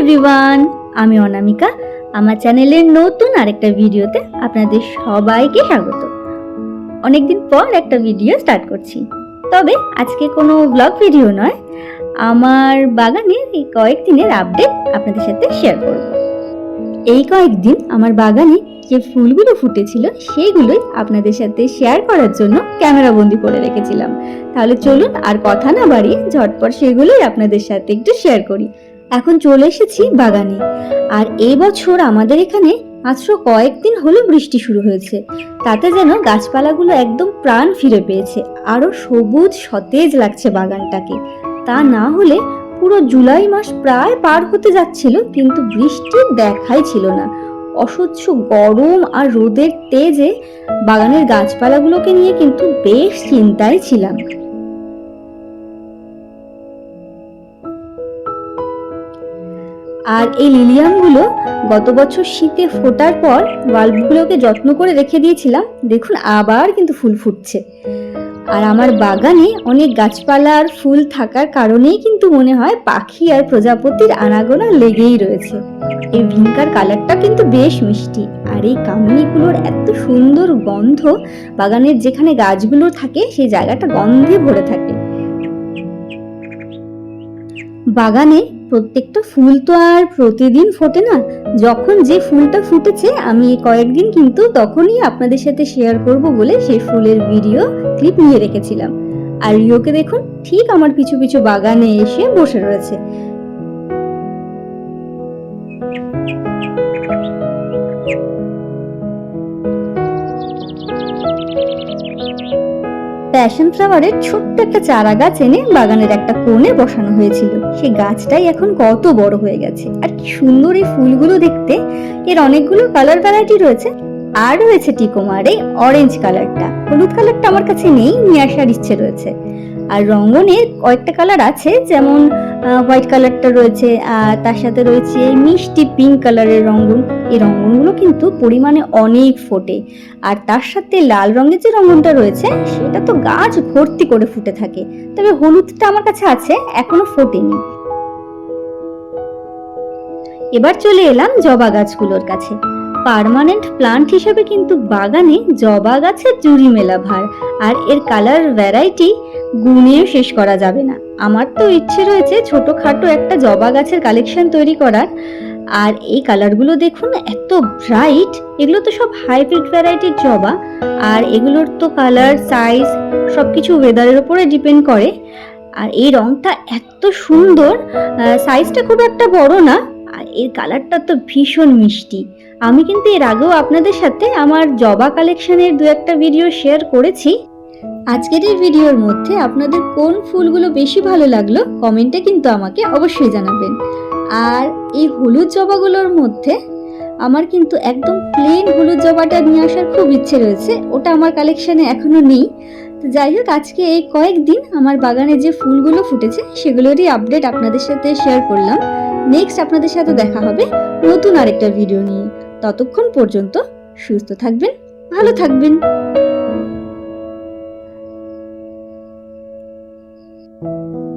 Everyone, আমি অনামিকা। আমার চ্যানেলের নতুন আরেকটা ভিডিওতে আপনাদের সবাইকে স্বাগত। অনেকদিন পর একটা ভিডিও স্টার্ট করছি। তবে আজকে কোনো ব্লগ ভিডিও নয়, আমার বাগানের এই কয়েকদিনের আপডেট আপনাদের সাথে শেয়ার করব। এই কয়েকদিন আমার বাগানে যে ফুলগুলো ফুটেছিল সেইগুলোই আপনাদের সাথে শেয়ার করার জন্য ক্যামেরা বন্দি করে রেখেছিলাম। তাহলে চলুন আর কথা না বাড়িয়ে ঝটপট সেগুলোই আপনাদের সাথে একটু শেয়ার করি। এখন চলে এসেছি বাগানে। আর এই বছর আমাদের এখানে মাত্র কয়েকদিন হলো বৃষ্টি শুরু হয়েছে। তাতে যেন গাছপালাগুলো একদম প্রাণ ফিরে পেয়েছে। আরও সবুজ, সতেজ লাগছে বাগানটাকে। তা না হলে পুরো জুলাই মাস প্রায় পার হতে যাচ্ছিল, কিন্তু বৃষ্টির দেখাই ছিল না। অসহ্য গরম আর রোদের তেজে বাগানের গাছপালাগুলোকে নিয়ে কিন্তু বেশ চিন্তায় ছিলাম। আর এই লিলিয়ামগুলো গত বছর শীতে ফোটার পর বাল্বগুলোকে যত্ন করে রেখে দিয়েছিলাম। দেখুন, আবার কিন্তু ফুল ফুটছে। আর আমার বাগানে অনেক গাছপালা আর ফুল থাকার কারণেই কিন্তু মনে হয় পাখি আর প্রজাপতির আনাগোনা লেগেই রয়েছে। এই ভিনকার কালারটা কিন্তু বেশ মিষ্টি। আর এই কামিনীগুলোর এত সুন্দর গন্ধ বাগানের যেখানে গাছগুলো থাকে, সেই জায়গাটা গন্ধে ভরে থাকে। বাগানে প্রত্যেকটা ফুল তো আর প্রতিদিন ফোটে না। যখন যে ফুলটা ফুটেছে, আমি কয়েকদিন কিন্তু তখনই আপনাদের সাথে শেয়ার করব বলে সেই ফুলের ভিডিও ক্লিপ নিয়ে রেখেছিলাম। আর রিওকে দেখুন, ঠিক আমার পিছু পিছু বাগানে এসে বসে রয়েছে। প্যাশন ফ্লাওয়ারের ছোট্ট একটা চারা গাছ এনে বাগানের একটা কোণে বসানো হয়েছিল। সেই গাছটাই এখন কত বড় হয়ে গেছে। আর কি সুন্দর এই ফুলগুলো দেখতে। এর অনেকগুলো কালার ভ্যারাইটি রয়েছে। আর রয়েছে টিকোমার, এই অরেঞ্জ কালারটা। হলুদ কালারটা আমার কাছে নেই, নিয়ে আসার ইচ্ছে রয়েছে। আর রঙ্গনের কয়েকটা কালার আছে, যেমন হোয়াইট কালারটা রয়েছে আর তার সাথে রয়েছে মিষ্টি পিঙ্ক কালারের রঙ্গন। এই রঙ্গনগুলো কিন্তু পরিমাণে অনেক ফোটে। আর তার সাথে লাল রঙের যে রঙনটা রয়েছে, সেটা তো গাছ ভর্তি করে ফুটে থাকে। তবে হলুদটা আমার কাছে আছে, এখনও ফোটেনি। এবার চলে এলাম জবা গাছগুলোর কাছে। পার্মানেন্ট প্লান্ট হিসেবে কিন্তু বাগানে জবা গাছের জুড়ি মেলা ভার। আর এর কালার ভ্যারাইটি গুণেও শেষ করা যাবে না। আমার তো ইচ্ছে রয়েছে ছোটখাটো একটা জবা গাছের কালেকশন তৈরি করার। আর এই কালারগুলো দেখুন, এত ব্রাইট। এগুলো তো সব হাইব্রিড ভ্যারাইটির জবা। আর এগুলোর তো কালার, সাইজ সব কিছু ওয়েদারের উপরে ডিপেন্ড করে। আর এই রংটা এত সুন্দর সাইজটা খুব একটা বড় না। আর এর কালারটা তো ভীষণ মিষ্টি। আমি কিন্তু এর আগেও আপনাদের সাথে আমার জবা কালেকশনের দু একটা ভিডিও শেয়ার করেছি। আজকের এই ভিডিওর মধ্যে আপনাদের কোন ফুলগুলো বেশি ভালো লাগল কমেন্টে কিন্তু আমাকে অবশ্যই জানাবেন। আর এই হলুদ জবাগুলোর মধ্যে আমার কিন্তু একদম প্লেন হলুদ জবাটা নিয়ে আসার খুব ইচ্ছে রয়েছে, ওটা আমার কালেকশানে এখনও নেই। তো যাই হোক, আজকে এই কয়েকদিন আমার বাগানে যে ফুলগুলো ফুটেছে, সেগুলোরই আপডেট আপনাদের সাথে শেয়ার করলাম। নেক্সট আপনাদের সাথে দেখা হবে নতুন আরেকটা ভিডিও নিয়ে। ততক্ষণ পর্যন্ত সুস্থ থাকবেন ভালো থাকবেন। thank you